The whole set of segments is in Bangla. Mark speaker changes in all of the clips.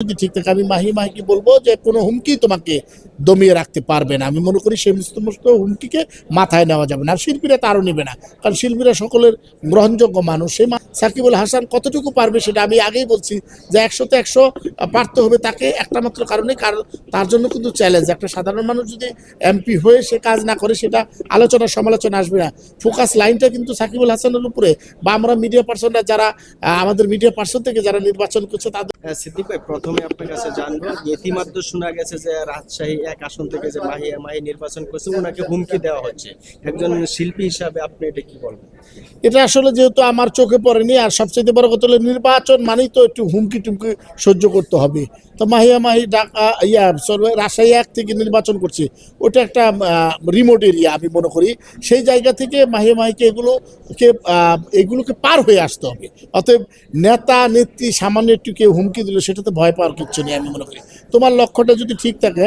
Speaker 1: যদি ঠিক থাকে আমি মাহি মাহিকে বলব যে কোনো হুমকি তোমাকে দমিয়ে রাখতে পারবে না। আমি মনে করি সেই সমস্ত হুমকিকে মাথায় নেওয়া যাবে না। আর শিল্পীরা তারও নেবে না। কারণ শিল্পীরা সকলের গ্রহণযোগ্য মানুষ। সেই সাকিবুল হাসান কতটুকু পারবে সেটা আমি আগেই বলছি যে একশোতে একশো পারতে হবে তাকে একটা মাত্র কারণে। কারণ তার জন্য কিন্তু চ্যালেঞ্জ একটা সাধারণ মানুষ যদি এমপি হয়ে সে কাজ না করে সেটা আলোচনা সমালোচনা আসবে না। ফোকাস লাইনটা কিন্তু সাকিবুল হাসানের উপরে। বা আমরা মিডিয়া পার্সনরা যারা আমাদের মিডিয়া পার্সন থেকে যারা নির্বাচন করছে তাদের
Speaker 2: হ্যাঁ, সিদ্দিক ভাই প্রথমে আপনার কাছে জানব ইতিমধ্যে শোনা গেছে যে রাজশাহী এক আসন থেকে যে মাহি মাহি নির্বাচন করছে ওনাকে হুমকি দেওয়া হচ্ছে। একজন শিল্পী হিসাবে আপনি এটা কি বলবেন?
Speaker 1: এটা আসলে যেহেতু আমার চোখে পড়েনি আর সবচেয়ে বড় কথা হলো নির্বাচন মানেই তো একটু হুমকি টুমকি সহ্য করতে হবে। তো মাহিয়া মাহি ঢাকা ইয়া sorry, রাজশাহী এক থেকে নির্বাচন করছে ওটা একটা রিমোট এরিয়া আমি মনে করি। সেই জায়গা থেকে মাহিয়া মাহিকে এগুলোকে আহ, এগুলোকে পার হয়ে আসতে হবে। অতএব নেতা নেত্রী সামান্য একটু কেউ হুমকি দিল সেটাতে ভয় পাওয়ার কিচ্ছু নেই আমি মনে করি। তোমার লক্ষ্যটা যদি ঠিক থাকে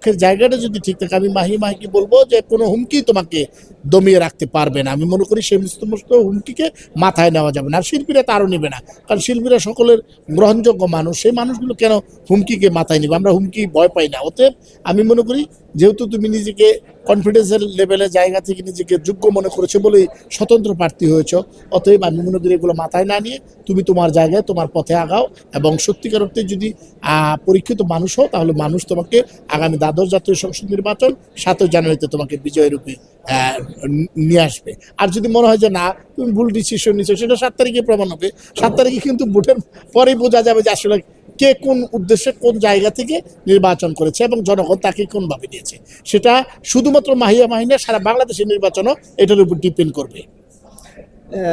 Speaker 1: লক্ষ্যের জায়গাটা যদি ঠিক থাকে, আমি মাহি মাহিকে বলব যে কোনো হুমকি তোমাকে দমিয়ে রাখতে পারবে না। আমি মনে করি সেই সমস্ত হুমকিকে মাথায় নেওয়া যাবে না। আর শিল্পীরা তারও নেবে না। কারণ শিল্পীরা সকলের গ্রহণযোগ্য মানুষ। সেই মানুষগুলো কেন হুমকিকে মাথায় নেবে? আমরা হুমকি ভয় পাই না। অতএব আমি মনে করি যেহেতু তুমি নিজেকে কনফিডেন্সের লেভেলের জায়গা থেকে নিজেকে যোগ্য মনে করেছ বলেই স্বতন্ত্র প্রার্থী হয়েছ, অতএব আমি মনে করি এগুলো মাথায় না নিয়ে তুমি তোমার জায়গায় তোমার পথে আগাও এবং সত্যিকার অর্থে যদি পরীক্ষিত মানুষ হও তাহলে মানুষ তোমাকে আগামী দ্বাদশ জাতীয় সংসদ নির্বাচন সাতই জানুয়ারিতে তোমাকে বিজয় রূপে নিয়ে আসবে। আর যদি মনে হয় যে না, তুমি ভুল ডিসিশন নিচ্ছ সেটা সাত তারিখে প্রমাণ হবে। সাত তারিখে কিন্তু ভোটের পরেই বোঝা যাবে যে আসলে কে কোন উদ্দেশ্যে কোন জায়গা থেকে নির্বাচন করেছে এবং জনগণ তাকে কোনভাবে দিয়েছে সেটা শুধুমাত্র মাহিয়া মাহিনা সারা বাংলাদেশের নির্বাচনও এটার উপর ডিপেন্ড করবে।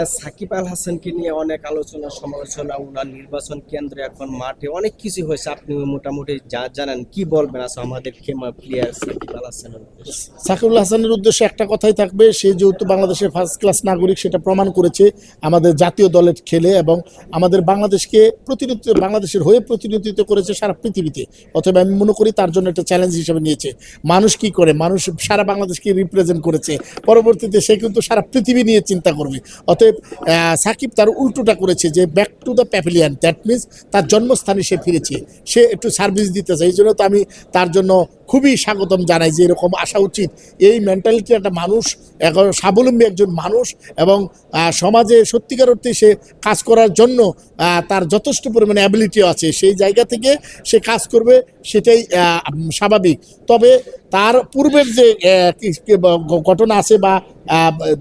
Speaker 2: সাকিব আল হাসানকে নিয়ে অনেক আলোচনা, সমালোচনা ওনার নির্বাচন কেন্দ্রে এখন মাঠে অনেক কিছু হয়েছে। আপনি মোটামুটি যা- জানেন, কি বলবেন আছে আমাদের খেমা প্লেয়ার সাকিব আল হাসানের উদ্দেশ্যে?
Speaker 1: সাকিবুল হাসানের উদ্দেশ্যে একটা কথাই থাকবে, সে যেহেতু বাংলাদেশের ফার্স্ট ক্লাস নাগরিক, সেটা প্রমাণ করেছে আমাদের জাতীয় দলের খেলে এবং আমাদের বাংলাদেশকে প্রতিনিধিত্ব, বাংলাদেশের হয়ে প্রতিনিধিত্ব করেছে সারা পৃথিবীতে। অথবা আমি মনে করি তার জন্য একটা চ্যালেঞ্জ হিসেবে নিয়েছে। মানুষ কি করে? মানুষ সারা বাংলাদেশকে রিপ্রেজেন্ট করেছে। পরবর্তীতে সে কিন্তু সারা পৃথিবী নিয়ে চিন্তা করবে। অতএব সাকিব তার উল্টোটা করেছে যে back to the pavilion that means তার জন্মস্থানে সে ফিরেছে। সে একটু সার্ভিস দিতে চায়, এই জন্য তো আমি তার জন্য খুবই স্বাগতম জানাই যে এরকম আসা উচিত। এই মেন্টালিটি একটা মানুষ এখন স্বাবলম্বী একজন মানুষ এবং সমাজে সত্যিকার অর্থে সে কাজ করার জন্য তার যথেষ্ট পরিমাণে অ্যাবিলিটি আছে। সেই জায়গা থেকে সে কাজ করবে সেটাই স্বাভাবিক। তবে তার পূর্বের যে ঘটনা আছে বা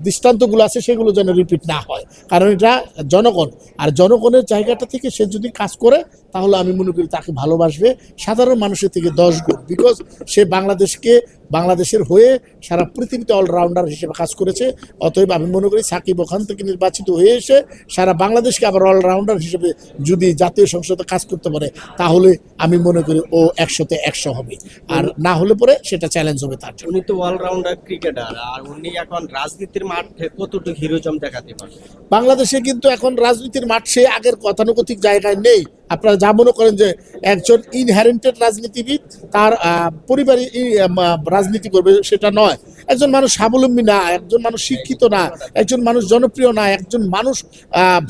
Speaker 1: দৃষ্টান্তগুলো আছে সেগুলো যেন রিপিট না হয়। কারণ এটা জনগণ। আর জনগণের জায়গাটা থেকে সে যদি কাজ করে, তাহলে আমি মনে করি তাকে ভালোবাসবে সাধারণ মানুষের থেকে দশ গুণ। বিকজ সে বাংলাদেশকে বাংলাদেশের হয়ে সারা পৃথিবীতে অলরাউন্ডার হিসেবে কাজ করেছে। অতএব আমি মনে করি সাকিব ওখান থেকে নির্বাচিত হয়ে এসে সারা বাংলাদেশকে আবার অলরাউন্ডার হিসেবে যদি জাতীয় সংসদে কাজ করতে পারে তাহলে আমি মনে করি ও একশোতে একশো হবে। আর না হলে পরে সেটা চ্যালেঞ্জ হবে তার জন্য।
Speaker 2: উনি তো অলরাউন্ডার ক্রিকেটার আর উনি এখন রাজনীতির মাঠে কতটুকু হিরোজম দেখাতে পারেন
Speaker 1: বাংলাদেশে কিন্তু এখন রাজনীতির মাঠ সে আগের গতানুগতিক জায়গায় নেই। আপনারা যা মনে করেন যে একজন ইনহেরিটেড রাজনীতিবিদ তার আহ, রাজনীতি করবে সেটা নয়। একজন মানুষ স্বাবলম্বী না, একজন মানুষ শিক্ষিত না, একজন মানুষ জনপ্রিয় না, একজন মানুষ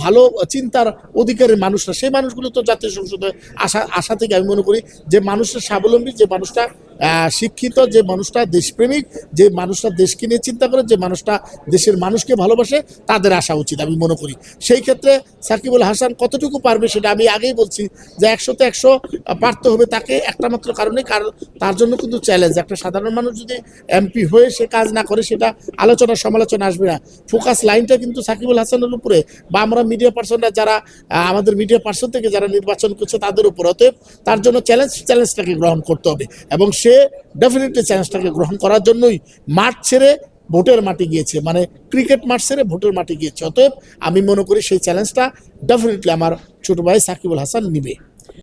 Speaker 1: ভালো চিন্তার অধিকারের মানুষ না। সেই মানুষগুলো তো জাতীয় সংসদে আসা আসা থেকে আমি মনে করি যে মানুষের স্বাবলম্বী, যে মানুষটা শিক্ষিত যে মানুষটা দেশপ্রেমিক, যে মানুষটা দেশকে নিয়ে চিন্তা করে, যে মানুষটা দেশের মানুষকে ভালোবাসে, তাদের আসা উচিত আমি মনে করি। সেই ক্ষেত্রে সাকিবুল হাসান কতটুকু পারবে সেটা আমি আগেই বলছি যে একশোতে একশো পারতে হবে তাকে একটা মাত্র কারণে, কারণ তার জন্য কিন্তু চ্যালেঞ্জ একটা সাধারণ মানুষ যদি এমপি হয়ে সে কাজ না করে, সেটা আলোচনা সমালোচনা আসবে না। ফোকাস লাইনটা কিন্তু সাকিবুল হাসানের উপরে। বা আমরা মিডিয়া পার্সনরা যারা আমাদের মিডিয়া পার্সন থেকে যারা নির্বাচন করছে, তাদের উপর। অতএব তার জন্য চ্যালেঞ্জ চ্যালেঞ্জটাকে গ্রহণ করতে হবে। এবং ডেফিনেটলি চ্যালেঞ্জটাকে গ্রহণ করার জন্যই মাঠ ছেড়ে ভোটের মাটি গিয়েছে। মানে ক্রিকেট মাঠ ছেড়ে ভোটের মাটি গিয়েছে। অতএব আমি মনে করি সেই চ্যালেঞ্জটা ডেফিনেটলি আমার ছোট ভাই সাকিবুল হাসান নিবে।